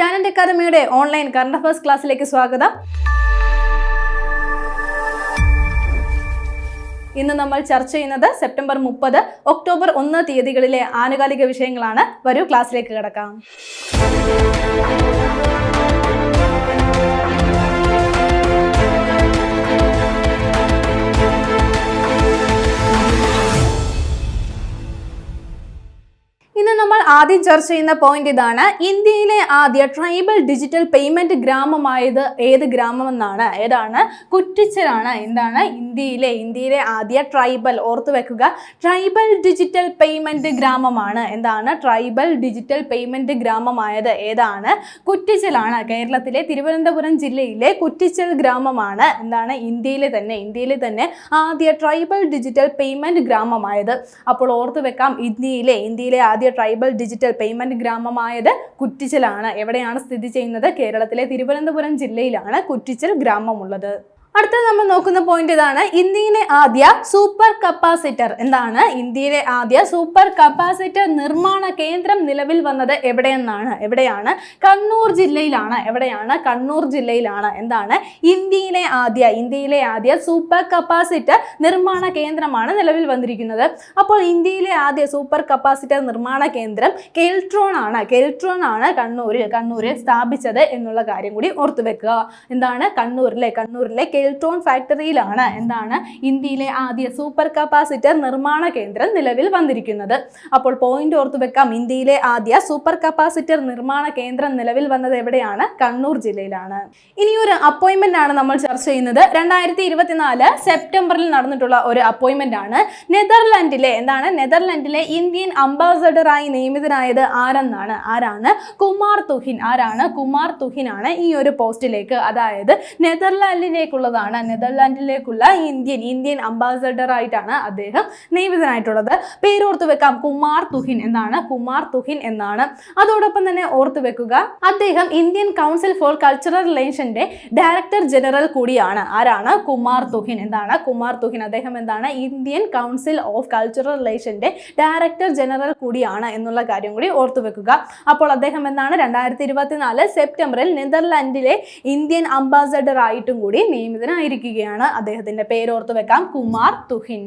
Talent അക്കാദമിയുടെ online current affairs ക്ലാസ്സിലേക്ക് സ്വാഗതം. ഇന്ന് നമ്മൾ ചർച്ച ചെയ്യുന്നത് സെപ്റ്റംബർ മുപ്പത് ഒക്ടോബർ ഒന്ന് തീയതികളിലെ ആനുകാലിക വിഷയങ്ങളാണ്. വരൂ ക്ലാസ്സിലേക്ക് കിടക്കാം. ഇന്ന് നമ്മൾ ആദ്യം ചർച്ച ചെയ്യുന്ന പോയിന്റ് ഇതാണ്. ഇന്ത്യയിലെ ആദ്യ ട്രൈബൽ ഡിജിറ്റൽ പേയ്മെന്റ് ഗ്രാമമായത് ഏത് ഗ്രാമമെന്നാണ്. ഏതാണ്? കുറ്റിച്ചലാണ്. എന്താണ്? ഇന്ത്യയിലെ ഇന്ത്യയിലെ ആദ്യ ട്രൈബൽ ഓർത്തു വെക്കുക. ട്രൈബൽ ഡിജിറ്റൽ പേയ്മെന്റ് ഗ്രാമമാണ്. എന്താണ്? ട്രൈബൽ ഡിജിറ്റൽ പേയ്മെന്റ് ഗ്രാമമായത് ഏതാണ്? കുറ്റിച്ചലാണ്. കേരളത്തിലെ തിരുവനന്തപുരം ജില്ലയിലെ കുറ്റിച്ചൽ ഗ്രാമമാണ്. എന്താണ്? ഇന്ത്യയിലെ തന്നെ ഇന്ത്യയിലെ തന്നെ ആദ്യ ട്രൈബൽ ഡിജിറ്റൽ പേയ്മെന്റ് ഗ്രാമമായത്. അപ്പോൾ ഓർത്തു വെക്കാം ഇന്ത്യയിലെ ഇന്ത്യയിലെ ആദ്യ ട്രൈബൽ ഡിജിറ്റൽ പേയ്മെന്റ് ഗ്രാമമായത് കുറ്റിച്ചലാണ്. എവിടെയാണ് സ്ഥിതി ചെയ്യുന്നത്? കേരളത്തിലെ തിരുവനന്തപുരം ജില്ലയിലാണ് കുറ്റിച്ചൽ ഗ്രാമമുള്ളത്. അടുത്തത് നമ്മൾ നോക്കുന്ന പോയിന്റ് ഇതാണ് ഇന്ത്യയിലെ ആദ്യ സൂപ്പർ കപ്പാസിറ്റർ എന്താണ്? ഇന്ത്യയിലെ ആദ്യ സൂപ്പർ കപ്പാസിറ്റർ നിർമ്മാണ കേന്ദ്രം നിലവിൽ വന്നത് എവിടെയെന്നാണ്? എവിടെയാണ്? കണ്ണൂർ ജില്ലയിലാണ്. എവിടെയാണ്? കണ്ണൂർ ജില്ലയിലാണ്. എന്താണ്? ഇന്ത്യയിലെ ആദ്യ ഇന്ത്യയിലെ ആദ്യ സൂപ്പർ കപ്പാസിറ്റർ നിർമ്മാണ കേന്ദ്രമാണ് നിലവിൽ വന്നിരിക്കുന്നത്. അപ്പോൾ ഇന്ത്യയിലെ ആദ്യ സൂപ്പർ കപ്പാസിറ്റർ നിർമ്മാണ കേന്ദ്രം കെൽട്രോൺ ആണ്. കെൽട്രോൺ ആണ് കണ്ണൂരിൽ കണ്ണൂരിൽ സ്ഥാപിച്ചത് എന്നുള്ള കാര്യം കൂടി ഓർത്തു വെക്കുക എന്താണ്? കണ്ണൂരിലെ കണ്ണൂരിലെ കെൽട്രോൺ ഫാക്ടറിയിലാണ് എന്താണ് ഇന്ത്യയിലെ ആദ്യ സൂപ്പർ കപ്പാസിറ്റർ നിർമ്മാണ കേന്ദ്രം നിലവിൽ വന്നിരിക്കുന്നത്. അപ്പോൾ പോയിന്റ് ഓർത്തു വെക്കാം ഇന്ത്യയിലെ ആദ്യ സൂപ്പർ കപ്പാസിറ്റർ നിർമ്മാണ കേന്ദ്രം നിലവിൽ വന്നത് എവിടെയാണ്? കണ്ണൂർ ജില്ലയിലാണ്. ഇനിയൊരു അപ്പോയിന്റ്മെന്റ് ആണ് നമ്മൾ ചർച്ച ചെയ്യുന്നത്. രണ്ടായിരത്തി ഇരുപത്തിനാല് സെപ്റ്റംബറിൽ നടന്നിട്ടുള്ള ഒരു അപ്പോയിന്റ്മെന്റ് ആണ്. നെതർലാൻഡിലെ എന്താണ്? നെതർലാൻഡിലെ ഇന്ത്യൻ അംബാസഡറായി നിയമിതനായത് ആരെന്നാണ്? ആരാണ്? കുമാർ തുഹിൻ. ആരാണ്? കുമാർ തുഹിൻ ആണ് ഈ ഒരു പോസ്റ്റിലേക്ക് അതായത് നെതർലാൻഡിലേക്കുള്ളതാണ് നെതർലാൻഡിലേക്കുള്ള ഇന്ത്യൻ ഇന്ത്യൻ അംബാസഡർ ആയിട്ടാണ് അദ്ദേഹം നിയമിതനായിട്ടുള്ളത്. പേരോർത്ത് വെക്കാം. കുമാർ തുഹിൻ എന്നാണ്. കുമാർ തുഹിൻ എന്നാണ്. അതോടൊപ്പം തന്നെ ഓർത്തു വെക്കുക അദ്ദേഹം ഇന്ത്യൻ കൗൺസിൽ ഫോർ കൾച്ചറൽ റിലേഷന്റെ ഡയറക്ടർ ജനറൽ കൂടിയാണ്. ആരാണ്? കുമാർ തുഹിൻ എന്താണ് കുമാർ തുഹിൻ അദ്ദേഹം എന്താണ്? ഇന്ത്യൻ കൗൺസിൽ ഓഫ് കൾച്ചറൽ റിലേഷന്റെ ഡയറക്ടർ ജനറൽ കൂടിയാണ് എന്നുള്ള കാര്യം കൂടി ഓർത്തു വെക്കുക. അപ്പോൾ അദ്ദേഹം എന്താണ്? രണ്ടായിരത്തി ഇരുപത്തിനാല് സെപ്റ്റംബറിൽ നെതർലാൻഡിലെ ഇന്ത്യൻ അംബാസഡർ ആയിട്ടും കൂടി നിയമിതനായിരിക്കുകയാണ് അദ്ദേഹത്തിന്റെ പേര് ഓർത്തു വെക്കാം കുമാർ തുഹിൻ.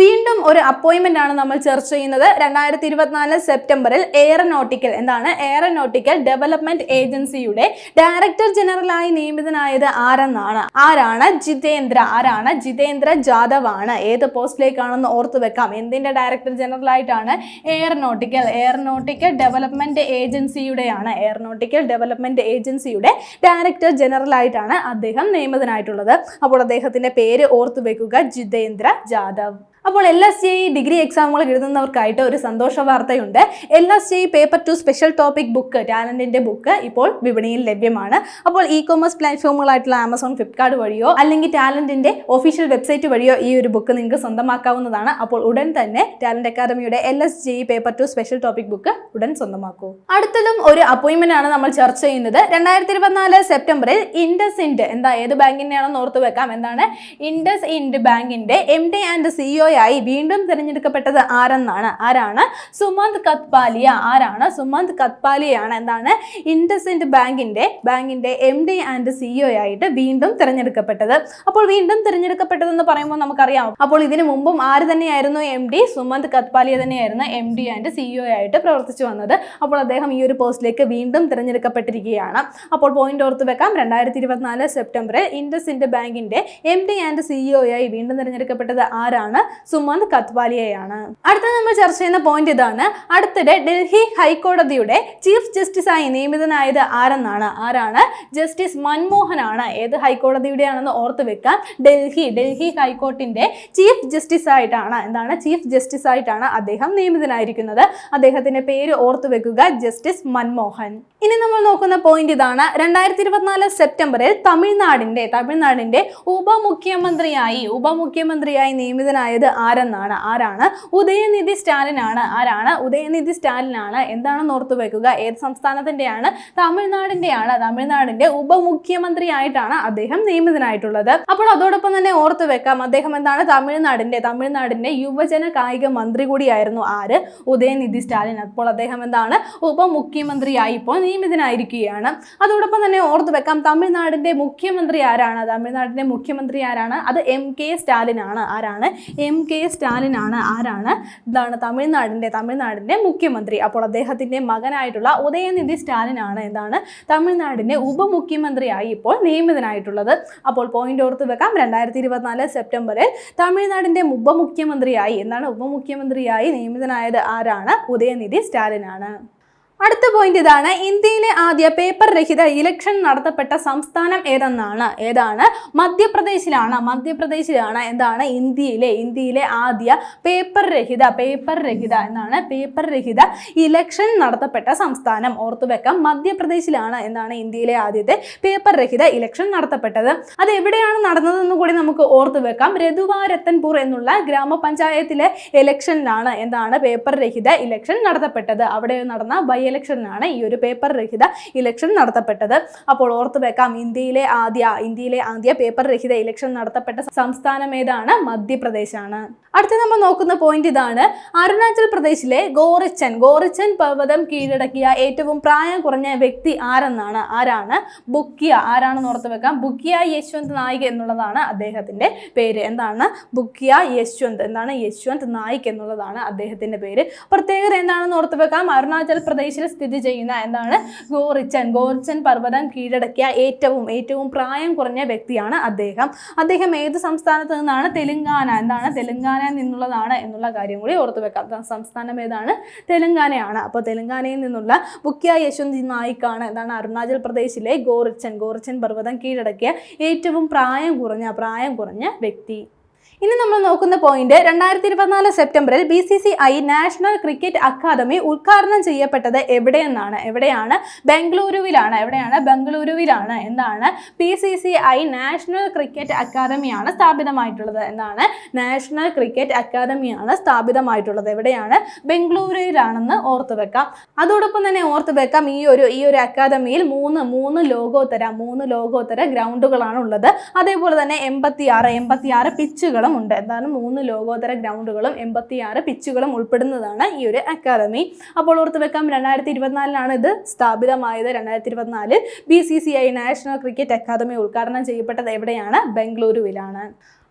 വീണ്ടും ഒരു അപ്പോയിൻമെന്റ് ആണ് നമ്മൾ ചർച്ച ചെയ്യുന്നത്. രണ്ടായിരത്തി ഇരുപത്തിനാല് സെപ്റ്റംബറിൽ എയറനോട്ടിക്കൽ എന്താണ്? എയറനോട്ടിക്കൽ ഡെവലപ്മെന്റ് ഏജൻസിയുടെ ഡയറക്ടർ ജനറലായി നിയമിതനായത് ആരെന്നാണ്? ആരാണ്? ജിതേന്ദ്ര. ആരാണ്? ജിതേന്ദ്ര ജാദവ് ആണ് ഏത് പോസ്റ്റിലേക്കാണെന്ന് ഓർത്തു വെക്കാം. എന്തിന്റെ ഡയറക്ടർ ജനറൽ ആയിട്ടാണ് എയറനോട്ടിക്കൽ എയറനോട്ടിക്കൽ ഡെവലപ്മെന്റ് ഏജൻസിയുടെയാണ് എയറനോട്ടിക്കൽ ഡെവലപ്മെന്റ് ഏജൻസിയുടെ ഡയറക്ടർ ജനറൽ ആയിട്ടാണ് അദ്ദേഹം നിയമിതനായിട്ടുള്ളത്. അപ്പോൾ അദ്ദേഹത്തിന്റെ പേര് ഓർത്തു വെക്കുക. ജിതേന്ദ്ര ജാദവ്. അപ്പോൾ എൽ എസ് ജി ഡിഗ്രി എക്സാമുകൾ എഴുതുന്നവർക്കായിട്ട് ഒരു സന്തോഷ വാർത്തയുണ്ട്. L S G paper two special topic book ടാലന്റിന്റെ book ഇപ്പോൾ വിപണിയിൽ ലഭ്യമാണ്. അപ്പോൾ ഇ കോമേഴ്സ് പ്ലാറ്റ്ഫോമുകളായിട്ടുള്ള ആമസോൺ ഫ്ലിപ്കാർട്ട് വഴിയോ അല്ലെങ്കിൽ ടാലന്റിന്റെ ഒഫീഷ്യൽ വെബ്സൈറ്റ് വഴിയോ ഈ ഒരു ബുക്ക് നിങ്ങൾക്ക് സ്വന്തമാക്കാവുന്നതാണ്. അപ്പോൾ ഉടൻ തന്നെ ടാലന്റ് അക്കാദമിയുടെ L S G paper two special topic book ഉടൻ സ്വന്തമാക്കൂ. അടുത്തതും ഒരു അപ്പോയിന്റ്മെന്റ് ആണ് നമ്മൾ ചർച്ച ചെയ്യുന്നത്. രണ്ടായിരത്തി ഇരുപത്തിനാല് സെപ്റ്റംബറിൽ ഇൻഡസ് ഇൻഡ് എന്താ ഏത് ബാങ്കിന്റെയാണെന്ന് ഓർത്ത് വെക്കാം. എന്താണ്? ഇൻഡസ് ഇൻഡ് ബാങ്കിന്റെ എം ഡി ആൻഡ് സിഇഒ ആയി വീണ്ടും തിരഞ്ഞെടുക്കപ്പെട്ടത് ആരെന്നാണ്? ആരാണ്? സുമന്ത് കത്പാലിയ. ആരാണ്? സുമന്ത് കത്പാലിയാണ്. എന്താണ്? ഇൻഡസിൻഡ് ബാങ്കിന്റെ ബാങ്കിന്റെ എം ഡി ആൻഡ് സിഇഒ ആയിട്ട് വീണ്ടും തിരഞ്ഞെടുക്കപ്പെട്ടത്. അപ്പോൾ വീണ്ടും തിരഞ്ഞെടുക്കപ്പെട്ടതെന്ന് പറയുമ്പോൾ നമുക്കറിയാം. അപ്പോൾ ഇതിനു മുമ്പും ആര് തന്നെയായിരുന്നു എം ഡി സുമന്ത് കത്പാലിയ തന്നെയായിരുന്നു എം ഡി ആൻഡ് സിഇഒ ആയിട്ട് പ്രവർത്തിച്ചു വന്നത്. അപ്പോൾ അദ്ദേഹം ഈ ഒരു പോസ്റ്റിലേക്ക് വീണ്ടും തിരഞ്ഞെടുക്കപ്പെട്ടിരിക്കുകയാണ്. അപ്പോൾ പോയിന്റ് ഓർത്ത് വെക്കാം. രണ്ടായിരത്തി ഇരുപത്തിനാല് സെപ്റ്റംബറിൽ ഇൻഡസിൻഡ് ബാങ്കിന്റെ എം ഡി ആൻഡ് സിഇഒ ആയി വീണ്ടും തിരഞ്ഞെടുക്കപ്പെട്ടത് ആരാണ്? സുമന്ത് കത്വാലിയയാണ്. അടുത്ത നമ്മൾ ചർച്ച ചെയ്യുന്ന പോയിന്റ് ഇതാണ്. അടുത്തിടെ ഡൽഹി ഹൈക്കോടതിയുടെ ചീഫ് ജസ്റ്റിസായി നിയമിതനായത് ആരെന്നാണ്? ആരാണ്? ജസ്റ്റിസ് മൻമോഹൻ ആണ് ഏത് ഹൈക്കോടതിയുടെ ആണെന്ന് ഓർത്ത് വെക്കാൻ ഡൽഹി ഡൽഹി ഹൈക്കോർട്ടിന്റെ ചീഫ് ജസ്റ്റിസ് ആയിട്ടാണ് എന്താണ്? ചീഫ് ജസ്റ്റിസ് ആയിട്ടാണ് അദ്ദേഹം നിയമിതനായിരിക്കുന്നത്. അദ്ദേഹത്തിന്റെ പേര് ഓർത്ത് വെക്കുക ജസ്റ്റിസ് മൻമോഹൻ. ഇനി നമ്മൾ നോക്കുന്ന പോയിന്റ് ഇതാണ്. രണ്ടായിരത്തി ഇരുപത്തിനാല് സെപ്റ്റംബറിൽ തമിഴ്നാടിന്റെ തമിഴ്നാടിന്റെ ഉപമുഖ്യമന്ത്രിയായി ഉപമുഖ്യമന്ത്രിയായി നിയമിതനായത് ആരെന്നാണ്? ആരാണ്? ഉദയനിധി സ്റ്റാലിനാണ്. ആരാണ്? ഉദയനിധി സ്റ്റാലിനാണ്. എന്താണെന്ന് ഓർത്തു വെക്കുക. ഏത് സംസ്ഥാനത്തിന്റെയാണ്? തമിഴ്നാടിന്റെയാണ്. തമിഴ്നാടിന്റെ ഉപമുഖ്യമന്ത്രി ആയിട്ടാണ് അദ്ദേഹം നിയമിതനായിട്ടുള്ളത്. അപ്പോൾ അതോടൊപ്പം തന്നെ ഓർത്തു വെക്കാം. അദ്ദേഹം എന്താണ്? തമിഴ്നാടിന്റെ തമിഴ്നാടിന്റെ യുവജന കായിക മന്ത്രി കൂടിയായിരുന്നു ആര്? ഉദയനിധി സ്റ്റാലിൻ. അപ്പോൾ അദ്ദേഹം എന്താണ്? ഉപമുഖ്യമന്ത്രിയായി ഇപ്പോൾ നിയമിതനായിരിക്കുകയാണ്. അതോടൊപ്പം തന്നെ ഓർത്തു വെക്കാം. തമിഴ്നാടിന്റെ മുഖ്യമന്ത്രി ആരാണ്? തമിഴ്നാടിന്റെ മുഖ്യമന്ത്രി ആരാണ്? അത് എം കെ സ്റ്റാലിൻ ആണ് ആരാണ്? എം കെ സ്റ്റാലിൻ ആണ് ആരാണ്? എന്താണ് തമിഴ്നാടിന്റെ തമിഴ്നാടിന്റെ മുഖ്യമന്ത്രി. അപ്പോൾ അദ്ദേഹത്തിന്റെ മകനായിട്ടുള്ള ഉദയനിധി സ്റ്റാലിൻ ആണ് എന്താണ്? തമിഴ്നാടിന്റെ ഉപമുഖ്യമന്ത്രിയായി ഇപ്പോൾ നിയമിതനായിട്ടുള്ളത്. അപ്പോൾ പോയിന്റ് ഓർത്ത് വെക്കാം. രണ്ടായിരത്തി ഇരുപത്തിനാല് സെപ്റ്റംബറിൽ തമിഴ്നാടിന്റെ ഉപമുഖ്യമന്ത്രിയായി എന്താണ് ഉപമുഖ്യമന്ത്രിയായി നിയമിതനായത്? ആരാണ്? ഉദയനിധി സ്റ്റാലിൻ ആണ് അടുത്ത പോയിന്റ് ഇതാണ്. ഇന്ത്യയിലെ ആദ്യ പേപ്പർ രഹിത ഇലക്ഷൻ നടത്തപ്പെട്ട സംസ്ഥാനം ഏതെന്നാണ്? ഏതാണ്? മധ്യപ്രദേശിലാണ്. മധ്യപ്രദേശിലാണ് എന്താണ്? ഇന്ത്യയിലെ ഇന്ത്യയിലെ ആദ്യ പേപ്പർ രഹിത പേപ്പർ രഹിത എന്നാണ് പേപ്പർ രഹിത ഇലക്ഷൻ നടത്തപ്പെട്ട സംസ്ഥാനം. ഓർത്തു വെക്കാം. മധ്യപ്രദേശിലാണ് എന്നാണ് ഇന്ത്യയിലെ ആദ്യത്തെ പേപ്പർ രഹിത ഇലക്ഷൻ നടത്തപ്പെട്ടത്. അത് എവിടെയാണ് നടന്നതെന്ന് കൂടി നമുക്ക് ഓർത്തു വെക്കാം. രഘുവാരത്തൻപൂർ എന്നുള്ള ഗ്രാമപഞ്ചായത്തിലെ ഇലക്ഷനിലാണ് എന്താണ് പേപ്പർ രഹിത ഇലക്ഷൻ നടത്തപ്പെട്ടത്. അവിടെ നടന്ന ബൈ ഇലക്ഷനിലാണ് ഈ ഒരു പേപ്പർ രഹിത ഇലക്ഷൻ നടത്തപ്പെട്ടത്. അപ്പോൾ ഓർത്തു വെക്കാം ഇന്ത്യയിലെ ആദ്യ ഇന്ത്യയിലെ ആദ്യ പേപ്പർ രഹിത ഇലക്ഷൻ നടത്തപ്പെട്ട സംസ്ഥാനം ഏതാണ്? മധ്യപ്രദേശാണ്. അടുത്ത നമ്മൾ നോക്കുന്ന പോയിന്റ് ഇതാണ് അരുണാചൽ പ്രദേശിലെ ഗോറിച്ചൻ ഗോറിച്ചൻ പർവതം കീഴടക്കിയ ഏറ്റവും പ്രായം കുറഞ്ഞ വ്യക്തി ആരെന്നാണ്? ആരാണ്? ബുക്കിയ ആരാണെന്ന് ഓർത്ത് വെക്കാം. ബുക്കിയ യശ്വന്ത് നായിക് എന്നുള്ളതാണ് അദ്ദേഹത്തിന്റെ പേര്. എന്താണ്? ബുക്കിയ യശ്വന്ത് എന്താണ്? യശ്വന്ത് നായിക് എന്നുള്ളതാണ് അദ്ദേഹത്തിന്റെ പേര്. പ്രത്യേകത എന്താണെന്ന് ഓർത്ത് വെക്കാം. അരുണാചൽ പ്രദേശിൽ സ്ഥിതി ചെയ്യുന്ന എന്താണ്? ഗോറിച്ചൻ. ഗോറിച്ചൻ പർവതം കീഴടക്കിയ ഏറ്റവും ഏറ്റവും പ്രായം കുറഞ്ഞ വ്യക്തിയാണ് അദ്ദേഹം. അദ്ദേഹം ഏത് സംസ്ഥാനത്ത് നിന്നാണ്? തെലുങ്കാന. എന്താണ്? തെലുങ്കാനയിൽ നിന്നുള്ളതാണ് എന്നുള്ള കാര്യം കൂടി ഓർത്തു വെക്കാം. സംസ്ഥാനം ഏതാണ്? തെലുങ്കാനയാണ്. അപ്പോൾ തെലുങ്കാനയിൽ നിന്നുള്ള മുഖ്യ യശ്വന്ത് നായിക്കാണ് എന്താണ്? അരുണാചൽ പ്രദേശിലെ ഗോറിച്ചൻ. ഗോറിച്ചൻ പർവതം കീഴടക്കിയ ഏറ്റവും പ്രായം കുറഞ്ഞ പ്രായം കുറഞ്ഞ വ്യക്തി. ഇനി നമ്മൾ നോക്കുന്ന പോയിന്റ് രണ്ടായിരത്തി ഇരുപത്തിനാല് സെപ്റ്റംബറിൽ B C C I national cricket academy ഉദ്ഘാടനം ചെയ്യപ്പെട്ടത് എവിടെയെന്നാണ്? എവിടെയാണ്? ബംഗളൂരുവിലാണ്. എവിടെയാണ്? ബംഗളൂരുവിലാണ്. എന്താണ്? P C C I national cricket അക്കാദമിയാണ് സ്ഥാപിതമായിട്ടുള്ളത്. എന്നാണ് നാഷണൽ ക്രിക്കറ്റ് അക്കാദമിയാണ് സ്ഥാപിതമായിട്ടുള്ളത്. എവിടെയാണ്? ബംഗളൂരുവിലാണെന്ന് ഓർത്തു വെക്കാം. അതോടൊപ്പം തന്നെ ഓർത്തു വെക്കാം ഈ ഒരു ഈ ഒരു അക്കാദമിയിൽ മൂന്ന് മൂന്ന് ലോകോത്തര മൂന്ന് ലോകോത്തര ഗ്രൗണ്ടുകളാണ് ഉള്ളത്. അതേപോലെ തന്നെ എൺപത്തി ആറ് എൺപത്തി ആറ് പിച്ചുകളും ഉണ്ട്. എന്താണ്? മൂന്ന് ലോകോത്തര ഗ്രൗണ്ടുകളും എൺപത്തി ആറ് പിച്ചുകളും ഉൾപ്പെടുന്നതാണ് ഈ ഒരു അക്കാദമി അപ്പോൾ ഓർത്ത് വെക്കാം രണ്ടായിരത്തി ഇരുപത്തിനാലിലാണ് ഇത് സ്ഥാപിതമായത്. രണ്ടായിരത്തി ഇരുപത്തിനാല് B C C I national cricket academy ഉദ്ഘാടനം ചെയ്യപ്പെട്ടത് എവിടെയാണ്? ബംഗളൂരുവിലാണ്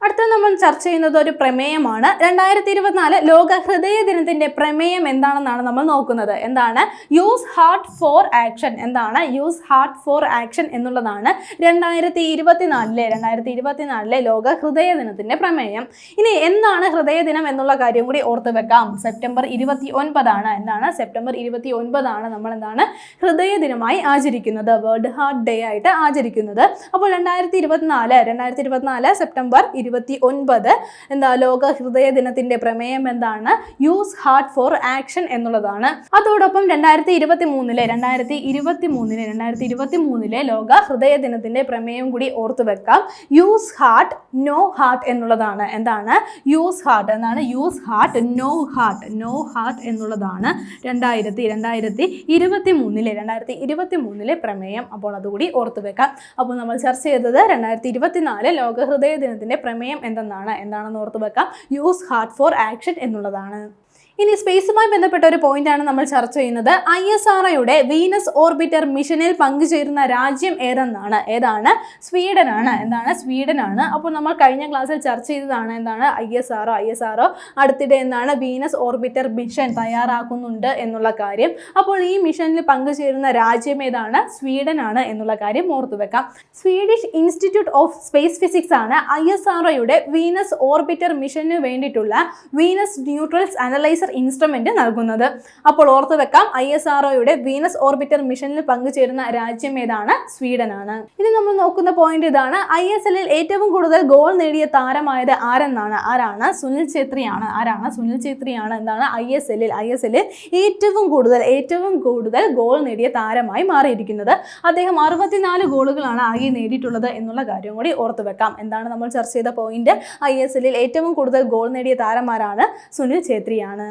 അടുത്ത നമ്മൾ ചർച്ച ചെയ്യുന്നത് ഒരു പ്രമേയമാണ്. രണ്ടായിരത്തി ഇരുപത്തിനാല് ലോക ഹൃദയ ദിനത്തിന്റെ പ്രമേയം എന്താണെന്നാണ് നമ്മൾ നോക്കുന്നത്. എന്താണ്? യൂസ് ഹാർട്ട് ഫോർ ആക്ഷൻ എന്താണ്? യൂസ് ഹാർട്ട് ഫോർ ആക്ഷൻ എന്നുള്ളതാണ് രണ്ടായിരത്തി ഇരുപത്തിനാലിലെ രണ്ടായിരത്തി ഇരുപത്തിനാലിലെ ലോക ഹൃദയ ദിനത്തിന്റെ പ്രമേയം. ഇനി എന്താണ് ഹൃദയ ദിനം എന്നുള്ള കാര്യം കൂടി ഓർത്ത് വെക്കാം. സെപ്റ്റംബർ ഇരുപത്തി ഒൻപതാണ് എന്താണ്? സെപ്റ്റംബർ ഇരുപത്തി ഒൻപതാണ് നമ്മൾ എന്താണ്? ഹൃദയ ദിനമായി ആചരിക്കുന്നത്. വേൾഡ് ഹാർട്ട് ഡേ ആയിട്ട് ആചരിക്കുന്നത്. അപ്പോൾ രണ്ടായിരത്തി ഇരുപത്തിനാല് രണ്ടായിരത്തി ഇരുപത്തിനാല് സെപ്റ്റംബർ ഇരുപത്തി ഒൻപത് എന്താ ലോക ഹൃദയ ദിനത്തിന്റെ പ്രമേയം എന്താണ്? യൂസ് ഹാർട്ട് ഫോർ ആക്ഷൻ എന്നുള്ളതാണ്. അതോടൊപ്പം രണ്ടായിരത്തി ഇരുപത്തി മൂന്നിലെ രണ്ടായിരത്തി ഇരുപത്തി മൂന്നിലെ രണ്ടായിരത്തി ഇരുപത്തി മൂന്നിലെ ലോക ഹൃദയ ദിനത്തിന്റെ പ്രമേയം കൂടി ഓർത്തു വെക്കാം. യൂസ് ഹാർട്ട് നോ ഹാർട്ട് എന്നുള്ളതാണ്. എന്താണ്? യൂസ് ഹാർട്ട് എന്നാണ് use heart no heart no heart എന്നുള്ളതാണ് രണ്ടായിരത്തി രണ്ടായിരത്തി ഇരുപത്തി മൂന്നിലെ രണ്ടായിരത്തി ഇരുപത്തി മൂന്നിലെ പ്രമേയം. അപ്പോൾ അതുകൂടി ഓർത്തു വെക്കാം. അപ്പോൾ നമ്മൾ ചർച്ച ചെയ്തത് രണ്ടായിരത്തി ഇരുപത്തിനാല് ലോക ഹൃദയ ദിനത്തിന്റെ പ്രമേയം എന്തെന്നാണ്? എന്താണെന്ന് ഓർത്ത് വെക്കാം. യൂസ് ഹാർട്ട് ഫോർ ആക്ഷൻ എന്നുള്ളതാണ്. ഇനി സ്പേസുമായി ബന്ധപ്പെട്ട ഒരു പോയിന്റാണ് നമ്മൾ ചർച്ച ചെയ്യുന്നത്. ഐ എസ് ആർ ഒയുടെ വീനസ് ഓർബിറ്റർ മിഷനിൽ പങ്കുചേരുന്ന രാജ്യം ഏതെന്നാണ്? ഏതാണ്? സ്വീഡനാണ്. എന്താണ്? സ്വീഡനാണ്. അപ്പോൾ നമ്മൾ കഴിഞ്ഞ ക്ലാസ്സിൽ ചർച്ച ചെയ്തതാണ് എന്താണ്? I S R O I S R O അടുത്തിടെ എന്താണ് വീനസ് ഓർബിറ്റർ മിഷൻ തയ്യാറാക്കുന്നുണ്ട് എന്നുള്ള കാര്യം. അപ്പോൾ ഈ മിഷനിൽ പങ്കുചേരുന്ന രാജ്യം ഏതാണ്? സ്വീഡനാണ് എന്നുള്ള കാര്യം ഓർത്തു വെക്കാം. Swedish Institute of Space Physics ആണ് ഐ എസ് ആർ ഒയുടെ വീനസ് ഓർബിറ്റർ മിഷന് വേണ്ടിയിട്ടുള്ള വീനസ് ന്യൂട്രൽസ് അനലൈസർ ഇൻസ്ട്രുമെന്റ് നൽകുന്നത്. അപ്പോൾ ഓർത്തു വെക്കാം ഐ എസ് ആർ ഒയുടെ വീനസ് ഓർബിറ്റർ മിഷനിൽ പങ്കുചേരുന്ന രാജ്യം ഏതാണ്? സ്വീഡനാണ്. ഇനി നമ്മൾ നോക്കുന്ന പോയിന്റ് ഇതാണ്. ഐ എസ് എല്ലിൽ ഏറ്റവും കൂടുതൽ ഗോൾ നേടിയ താരമായത് ആരെന്നാണ്? ആരാണ്? സുനിൽ ഛേത്രിയാണ്. ആരാണ്? സുനിൽ ഛേത്രിയാണ് എന്താണ് ഐ എസ് എല്ലിൽ ഐ എസ് എല്ലിൽ ഏറ്റവും കൂടുതൽ ഏറ്റവും കൂടുതൽ ഗോൾ നേടിയ താരമായി മാറിയിരിക്കുന്നത്. അദ്ദേഹം അറുപത്തിനാല് ഗോളുകളാണ് ആകെ നേടിയിട്ടുള്ളത് എന്നുള്ള കാര്യം കൂടി ഓർത്തു വെക്കാം. എന്താണ് നമ്മൾ ചർച്ച ചെയ്ത പോയിന്റ് ഐ എസ് എല്ലിൽ ഏറ്റവും കൂടുതൽ ഗോൾ നേടിയ താരമാരാണ് സുനിൽ ഛേത്രിയാണ്.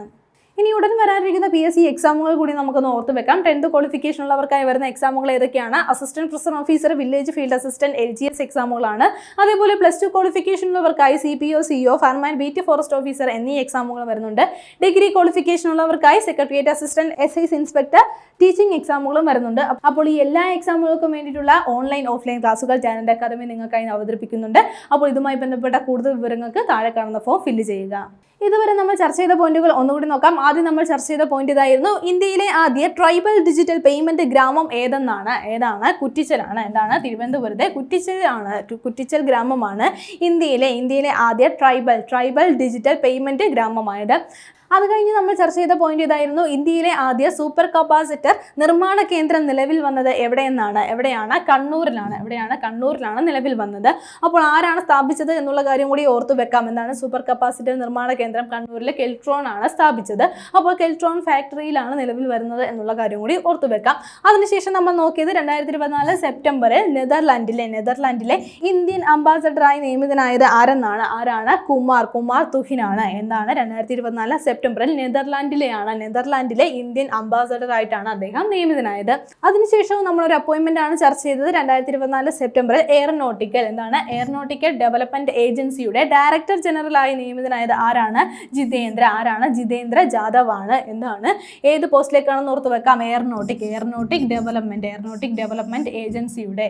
ഇനി ഉടൻ വരാനിരിക്കുന്ന പി എസ് സി എക്സാമുകൾ കൂടി നമുക്കൊന്ന് ഓർത്ത് വെക്കാം. ടെൻത്ത് ക്വാളിഫിക്കേഷൻ ഉള്ളവർക്കായി വരുന്ന എക്സാമുകൾ ഏതൊക്കെയാണ്? Assistant professor officer village field assistant L G S എക്സാമുകളാണ് അതേപോലെ plus two qualification ഉള്ളവർക്കായി C P O C O fireman B T forest officer എന്നീ എക്സാമുകൾ വരുന്നുണ്ട്. Degree qualification ഉള്ളവർക്കായി secretariat assistant S I's inspector teaching എക്സാമുകളും വരുന്നുണ്ട്. അപ്പോൾ ഈ എല്ലാ എക്സാമുകൾക്കും വേണ്ടിയിട്ടുള്ള ഓൺലൈൻ ഓഫ്ലൈൻ ക്ലാസുകൾ ടാലന്റ് അക്കാദമി നിങ്ങൾക്കായി അവതരിപ്പിക്കുന്നുണ്ട്. അപ്പോൾ ഇതുമായി ബന്ധപ്പെട്ട കൂടുതൽ വിവരങ്ങൾക്ക് താഴെ കാണുന്ന ഫോം ഫില്ല് ചെയ്യുക. ഇതുവരെ നമ്മൾ ചർച്ച ചെയ്ത പോയിന്റുകൾ ഒന്നുകൂടി നോക്കാം. ആദ്യം നമ്മൾ ചർച്ച ചെയ്ത പോയിന്റ് ഇതായിരുന്നു. ഇന്ത്യയിലെ ആദ്യ ട്രൈബൽ ഡിജിറ്റൽ പേയ്മെന്റ് ഗ്രാമം ഏതെന്നാണ്? ഏതാണ്? കുറ്റിച്ചലാണ്. എന്താണ്? തിരുവനന്തപുരത്തെ കുറ്റിച്ചലാണ്. കുറ്റിച്ചൽ ഗ്രാമമാണ് ഇന്ത്യയിലെ ഇന്ത്യയിലെ ആദ്യ ട്രൈബൽ ട്രൈബൽ ഡിജിറ്റൽ പേയ്മെന്റ് ഗ്രാമമായത്. അത് കഴിഞ്ഞ് നമ്മൾ ചർച്ച ചെയ്ത പോയിന്റ് ഇതായിരുന്നു ഇന്ത്യയിലെ ആദ്യ സൂപ്പർ കപ്പാസിറ്റർ നിർമ്മാണ കേന്ദ്രം നിലവിൽ വന്നത് എവിടെയെന്നാണ്? എവിടെയാണ്? കണ്ണൂരിലാണ്. എവിടെയാണ്? കണ്ണൂരിലാണ് നിലവിൽ വന്നത്. അപ്പോൾ ആരാണ് സ്ഥാപിച്ചത് എന്നുള്ള കാര്യം കൂടി ഓർത്തു വെക്കാം. എന്നാണ് സൂപ്പർ കപ്പാസിറ്റർ നിർമ്മാണ കേന്ദ്രം? കണ്ണൂരിലെ കെൽട്രോൺ ആണ് സ്ഥാപിച്ചത്. അപ്പോൾ കെൽട്രോൺ ഫാക്ടറിയിലാണ് നിലവിൽ വരുന്നത് എന്നുള്ള കാര്യം കൂടി ഓർത്തു വെക്കാം. അതിനുശേഷം നമ്മൾ നോക്കിയത് രണ്ടായിരത്തി ഇരുപത്തിനാല് സെപ്റ്റംബറിൽ നെതർലാൻഡിലെ നെതർലാൻഡിലെ ഇന്ത്യൻ അംബാസഡറായി നിയമിതനായത് ആരെന്നാണ്? ആരാണ്? കുമാർ. കുമാർ തുഹിനാണ്. എന്നാണ് രണ്ടായിരത്തി ഇരുപത്തിനാല് സെപ്റ്റംബറിൽ നെതർലാൻഡിലെയാണ്. നെതർലാൻഡിലെ ഇന്ത്യൻ അംബാസഡർ ആയിട്ടാണ് അദ്ദേഹം നിയമിതനായത്. അതിനുശേഷവും ഒരു അപ്പോയിന്റ്മെന്റ് ആണ് ചർച്ച ചെയ്തത് രണ്ടായിരത്തി ഇരുപത്തിനാല് സെപ്റ്റംബറിൽ എയറോനോട്ടിക്കൽ എന്താണ്? എയറോനോട്ടിക്കൽ ഡെവലപ്മെന്റ് ഏജൻസിയുടെ ഡയറക്ടർ ജനറലായി നിയമിതനായത് ആരാണ്? ജിതേന്ദ്ര. ആരാണ്? ജിതേന്ദ്ര ജാദവ് ആണ് എന്താണ് ഏത് പോസ്റ്റിലേക്കാണെന്ന് ഓർത്ത് വെക്കാം. Aeronautic aeronautic development aeronautic development ഏജൻസിയുടെ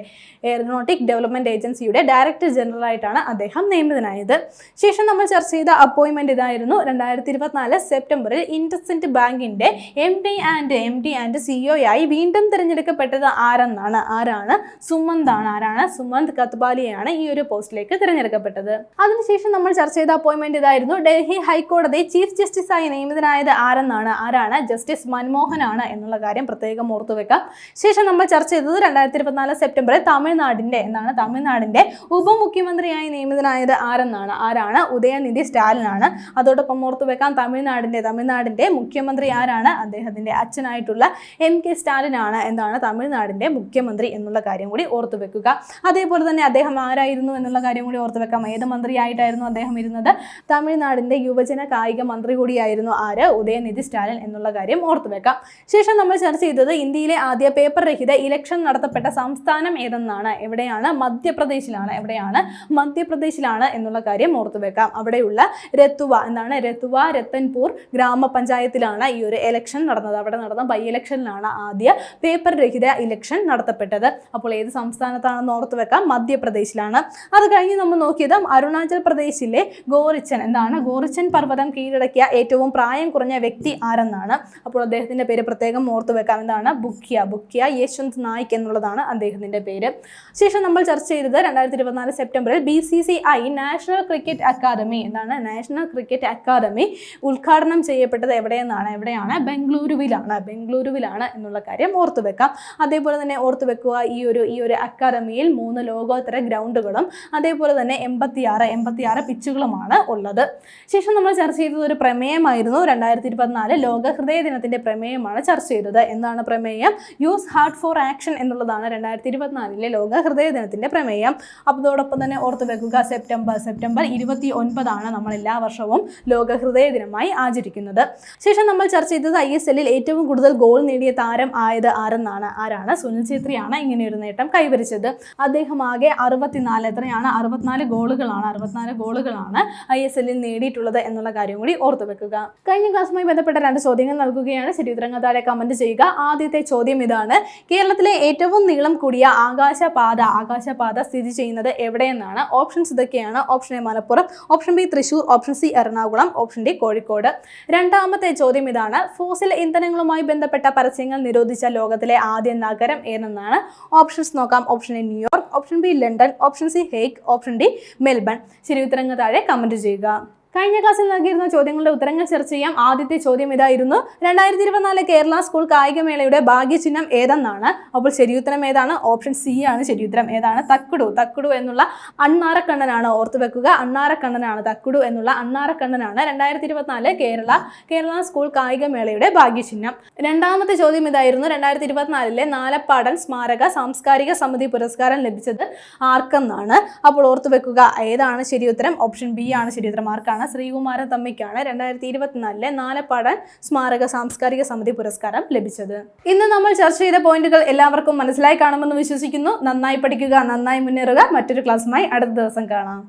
എയറോനോട്ടിക് ഡെവലപ്മെന്റ് ഏജൻസിയുടെ ഡയറക്ടർ ജനറൽ ആയിട്ടാണ് അദ്ദേഹം നിയമിതനായത്. ശേഷം നമ്മൾ ചർച്ച ചെയ്ത അപ്പോയിന്റ്മെന്റ് ഇതായിരുന്നു. രണ്ടായിരത്തി ഇരുപത്തിനാല് സെപ്റ്റംബറിൽ ഇൻഡസെന്റ് ബാങ്കിന്റെ M D and M D and CEO ആയി വീണ്ടും തിരഞ്ഞെടുക്കപ്പെട്ടത് ആരെന്നാണ്? ആരാണ്? സുമന്ത് ആണ്. ആരാണ്? സുമന്ത് കത്ബാലിയാണ് ഈ ഒരു പോസ്റ്റിലേക്ക് തിരഞ്ഞെടുക്കപ്പെട്ടത്. അതിനുശേഷം നമ്മൾ ചർച്ച ചെയ്ത അപ്പോയിന്റ്മെന്റ് ഇതായിരുന്നു. ഡൽഹി ഹൈക്കോടതി ചീഫ് ജസ്റ്റിസ് ആയി നിയമിതനായത് ആരെന്നാണ്? ആരാണ്? ജസ്റ്റിസ് മൻമോഹൻ ആണ് എന്നുള്ള കാര്യം പ്രത്യേകം ഓർത്തു വെക്കാം. ശേഷം നമ്മൾ ചർച്ച ചെയ്തത് രണ്ടായിരത്തി ഇരുപത്തിനാല് സെപ്റ്റംബറിൽ തമിഴ്നാടിന്റെ എന്നാണ്. തമിഴ്നാടിന്റെ ഉപമുഖ്യമന്ത്രിയായി നിയമിതനായത് ആരെന്നാണ്? ആരാണ്? ഉദയനിധി സ്റ്റാലിൻ ആണ് അതോടൊപ്പം ഓർത്തു വെക്കാം തമിഴ്നാടിന്റെ തമിഴ്നാടിന്റെ മുഖ്യമന്ത്രി ആരാണ്? അദ്ദേഹത്തിന്റെ അച്ഛനായിട്ടുള്ള എം കെ സ്റ്റാലിൻ ആണ് എന്താണ് തമിഴ്നാടിന്റെ മുഖ്യമന്ത്രി എന്നുള്ള കാര്യം കൂടി ഓർത്തു വെക്കുക. അതേപോലെ തന്നെ അദ്ദേഹം ആരായിരുന്നു എന്നുള്ള കാര്യം കൂടി ഓർത്തു വെക്കാം. ഏത് മന്ത്രിയായിട്ടായിരുന്നു അദ്ദേഹം ഇരുന്നത്? തമിഴ്നാടിന്റെ യുവജന കായിക മന്ത്രി കൂടിയായിരുന്നു ആര്? ഉദയനിധി സ്റ്റാലിൻ എന്നുള്ള കാര്യം ഓർത്തു വെക്കാം. ശേഷം നമ്മൾ ചർച്ച ചെയ്തത് ഇന്ത്യയിലെ ആദ്യ പേപ്പർ രഹിത ഇലക്ഷൻ നടത്തപ്പെട്ട സംസ്ഥാനം ഏതെന്നാണ്? എവിടെയാണ്? മധ്യപ്രദേശിലാണ്. എവിടെയാണ്? മധ്യപ്രദേശിലാണ് എന്നുള്ള കാര്യം ഓർത്തു വെക്കാം. അവിടെയുള്ള രത്തുവ. എന്താണ്? രത്തുവ രത്തൻപൂർ ഗ്രാമപഞ്ചായത്തിലാണ് ഈ ഒരു എലക്ഷൻ നടന്നത്. അവിടെ നടന്ന ബൈ ഇലക്ഷനിലാണ് ആദ്യ പേപ്പർ രഹിത ഇലക്ഷൻ നടത്തപ്പെട്ടത്. അപ്പോൾ ഏത് സംസ്ഥാനത്താണെന്ന് ഓർത്ത് വെക്കാം? മധ്യപ്രദേശിലാണ്. അത് കഴിഞ്ഞ് നമ്മൾ നോക്കിയത് അരുണാചൽ പ്രദേശിലെ ഗോറിച്ചൻ. എന്താണ്? ഗോറിച്ചൻ പർവതം കീഴടക്കിയ ഏറ്റവും പ്രായം കുറഞ്ഞ വ്യക്തി ആരെന്നാണ്? അപ്പോൾ അദ്ദേഹത്തിന്റെ പേര് പ്രത്യേകം ഓർത്ത് വെക്കാം. എന്താണ്? ബുക്കിയ ബുക്കിയ യശ്വന്ത് നായിക് എന്നുള്ളതാണ് അദ്ദേഹത്തിന്റെ പേര്. ശേഷം നമ്മൾ ചർച്ച ചെയ്തത് രണ്ടായിരത്തി ഇരുപത്തിനാല് സെപ്റ്റംബറിൽ B C C I national cricket academy. എന്താണ്? നാഷണൽ ക്രിക്കറ്റ് അക്കാദമി ഉദ്ഘാടനം ചെയ്യപ്പെട്ടത് എവിടെയെന്നാണ്? എവിടെയാണ്? ബംഗളൂരുവിലാണ്. ബംഗളൂരുവിലാണ് എന്നുള്ള കാര്യം ഓർത്തു വെക്കാം. അതേപോലെ തന്നെ ഓർത്തു വെക്കുക ഈ ഒരു ഈ ഒരു അക്കാദമിയിൽ മൂന്ന് ലോകോത്തര ഗ്രൗണ്ടുകളും അതേപോലെ തന്നെ എൺപത്തിയാറ് എൺപത്തിയാറ് പിച്ചുകളുമാണ് ഉള്ളത്. ശേഷം നമ്മൾ ചർച്ച ചെയ്തത് ഒരു പ്രമേയമായിരുന്നു. രണ്ടായിരത്തി ഇരുപത്തിനാല് ലോക ഹൃദയ ദിനത്തിന്റെ പ്രമേയമാണ് ചർച്ച ചെയ്തത്. എന്താണ് പ്രമേയം? യൂസ് ഹാർട്ട് ഫോർ ആക്ഷൻ എന്നുള്ളതാണ് രണ്ടായിരത്തി ഇരുപത്തിനാലിലെ ലോക ഹൃദയ ദിനത്തിന്റെ പ്രമേയം. അതോടൊപ്പം തന്നെ ഓർത്തു വെക്കുക സെപ്റ്റംബർ സെപ്റ്റംബർ ഇരുപത്തി ഒൻപതാണ് നമ്മൾ എല്ലാ വർഷവും ലോക ഹൃദയ ദിനമായി ആചരിക്കുന്നത്. ശേഷം നമ്മൾ ചർച്ച ചെയ്തത് ഐ എസ് എല്ലിൽ ഏറ്റവും കൂടുതൽ ഗോൾ നേടിയ താരം ആയത് ആരെന്നാണ്? ആരാണ്? സുനിൽ ഛേത്രിയാണ് ഇങ്ങനെ ഒരു നേട്ടം കൈവരിച്ചത്. അദ്ദേഹം ആകെ അറുപത്തിനാല് എത്രയാണ്? അറുപത്തിനാല് ഗോളുകളാണ് അറുപത്തിനാല് ഗോളുകളാണ് ഐ എസ് എല്ലിൽ നേടിയിട്ടുള്ളത് എന്നുള്ള കാര്യം കൂടി ഓർത്തു വെക്കുക. കഴിഞ്ഞ ക്ലാസ്സുമായി ബന്ധപ്പെട്ട രണ്ട് ചോദ്യങ്ങൾ നൽകുകയാണ്. ശരി ഉത്തരങ്ങൾ താഴെ കമന്റ് ചെയ്യുക. ആദ്യത്തെ ചോദ്യം ഇതാണ്. കേരളത്തിലെ ഏറ്റവും നീളം കൂടിയ ആകാശപാത ആകാശപാത സ്ഥിതി ചെയ്യുന്നത് എവിടെയെന്നാണ്? ഓപ്ഷൻസ് ഇതൊക്കെയാണ്. Option A Malappuram option B Thrissur option C Ernakulam option D Kozhikode. രണ്ടാമത്തെ ചോദ്യം ഇതാണ്. ഫോസിൽ ഇന്ധനങ്ങളുമായി ബന്ധപ്പെട്ട പരസ്യങ്ങൾ നിരോധിച്ച ലോകത്തിലെ ആദ്യ നഗരം ഏതെന്നാണ്? ഓപ്ഷൻസ് നോക്കാം. Option A New York option B London option C Hague option D Melbourne ശരി ഉത്തരങ്ങൾ താഴെ കമന്റ് ചെയ്യുക. കഴിഞ്ഞ ക്ലാസ്സിൽ നൽകിയിരുന്ന ചോദ്യങ്ങളുടെ ഉത്തരങ്ങൾ ചർച്ച ചെയ്യാം. ആദ്യത്തെ ചോദ്യം ഇതായിരുന്നു. രണ്ടായിരത്തി ഇരുപത്തിനാല് കേരള സ്കൂൾ കായികമേളയുടെ ഭാഗ്യചിഹ്നം ഏതെന്നാണ്? അപ്പോൾ ശരിയുത്തരം ഏതാണ്? ഓപ്ഷൻ സി ആണ് ശരിയുത്തരം ഏതാണ്? തക്കുടു തക്കുടു എന്നുള്ള അണ്ണാറക്കണ്ണനാണ് ഓർത്തു വെക്കുക. അണ്ണാറക്കണ്ണനാണ് തക്കുടു എന്നുള്ള അണ്ണാറക്കണ്ണനാണ് രണ്ടായിരത്തി ഇരുപത്തിനാല് കേരള കേരള സ്കൂൾ കായികമേളയുടെ ഭാഗ്യചിഹ്നം. രണ്ടാമത്തെ ചോദ്യം ഇതായിരുന്നു. രണ്ടായിരത്തി ഇരുപത്തിനാലിലെ നാലപ്പാടൻ സ്മാരക സാംസ്കാരിക സമിതി പുരസ്കാരം ലഭിച്ചത് ആർക്കെന്നാണ്? അപ്പോൾ ഓർത്തു വെക്കുക. ഏതാണ് ശരിയുത്തരം? ഓപ്ഷൻ ബി ആണ് ശരിയുത്തരം. ആർക്കാണ് ശ്രീകുമാരൻ തമ്മിക്കാണ് രണ്ടായിരത്തി ഇരുപത്തിനാലിലെ നാലപ്പാടൻ സ്മാരക സാംസ്കാരിക സമിതി പുരസ്കാരം ലഭിച്ചത്. ഇന്ന് നമ്മൾ ചർച്ച ചെയ്ത പോയിന്റുകൾ എല്ലാവർക്കും മനസ്സിലായി കാണുമെന്ന് വിശ്വസിക്കുന്നു. നന്നായി പഠിക്കുക നന്നായി മുന്നേറുക. മറ്റൊരു ക്ലാസ്സുമായി അടുത്ത ദിവസം കാണാം.